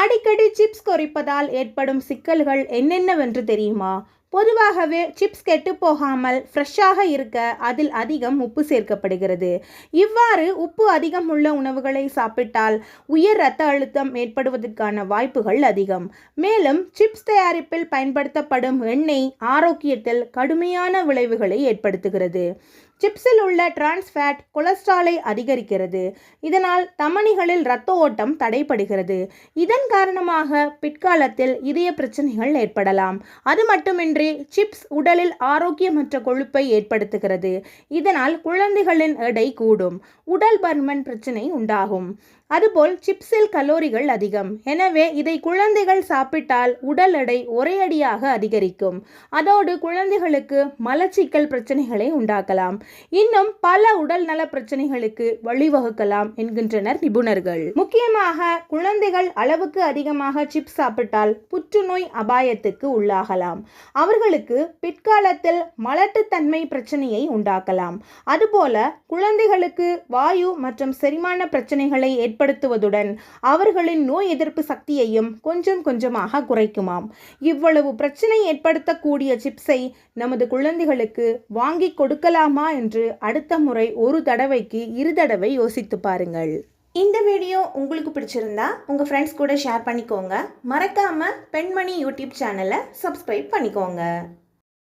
அடிக்கடி சிப்ஸ் குறைப்பதால் ஏற்படும் சிக்கல்கள் என்னென்னவென்று தெரியுமா? பொதுவாகவே சிப்ஸ் கெட்டு போகாமல் ஃப்ரெஷ்ஷாக இருக்க அதில் அதிகம் உப்பு சேர்க்கப்படுகிறது. இவ்வாறு உப்பு அதிகம் உள்ள உணவுகளை சாப்பிட்டால் உயர் இரத்த அழுத்தம் ஏற்படுவதற்கான வாய்ப்புகள் அதிகம். மேலும் சிப்ஸ் தயாரிப்பில் பயன்படுத்தப்படும் எண்ணெய் ஆரோக்கியத்தில் கடுமையான விளைவுகளை ஏற்படுத்துகிறது. சிப்ஸில் உள்ள டிரான்ஸ்ஃபேட் கொலஸ்ட்ராலை அதிகரிக்கிறது. இதனால் தமனிகளில் இரத்த ஓட்டம் தடைப்படுகிறது இதன் காரணமாக பிற்காலத்தில் இதய பிரச்சனைகள் ஏற்படலாம். அது மட்டுமின்றி சிப்ஸ் உடலில் ஆரோக்கியமற்ற கொழுப்பை ஏற்படுத்துகிறது. இதனால் குழந்தைகளின் எடை கூடும். உடல் பருமன் பிரச்சனை உண்டாகும். அதுபோல் சிப்ஸில் கலோரிகள் அதிகம். எனவே இதை குழந்தைகள் சாப்பிட்டால் உடல் எடை ஒரே அடியாக அதிகரிக்கும். அதோடு குழந்தைகளுக்கு மலச்சிக்கல் பிரச்சனைகளை உண்டாக்கலாம். இன்னும் பல உடல் நல பிரச்சனைகளுக்கு வழிவகுக்கலாம் என்கின்றனர் நிபுணர்கள். முக்கியமாக குழந்தைகள் அளவுக்கு அதிகமாக சிப்ஸ் சாப்பிட்டால் புற்றுநோய் அபாயத்துக்கு உள்ளாகலாம். அவர்களுக்கு பிற்காலத்தில் மலட்டுத்தன்மை பிரச்சனையை உண்டாக்கலாம். அதுபோல குழந்தைகளுக்கு வாயு மற்றும் செரிமான பிரச்சனைகளை ஏற்படுத்துவதுடன் அவர்களின் நோய் எதிர்ப்பு சக்தியையும் கொஞ்சம் கொஞ்சமாக குறைக்குமாம். இவ்வளவு பிரச்சனை ஏற்படுத்தக்கூடிய சிப்ஸை நமது குழந்தைகளுக்கு வாங்கி கொடுக்கலாமா என்று அடுத்த முறை ஒரு தடவைக்கு இரு தடவை யோசித்து பாருங்கள். இந்த வீடியோ உங்களுக்கு பிடிச்சிருந்தா உங்கள் ஃப்ரெண்ட்ஸ் கூட ஷேர் பண்ணிக்கோங்க. மறக்காமல் பெண்மணி யூடியூப் சேனலை சப்ஸ்கிரைப் பண்ணிக்கோங்க.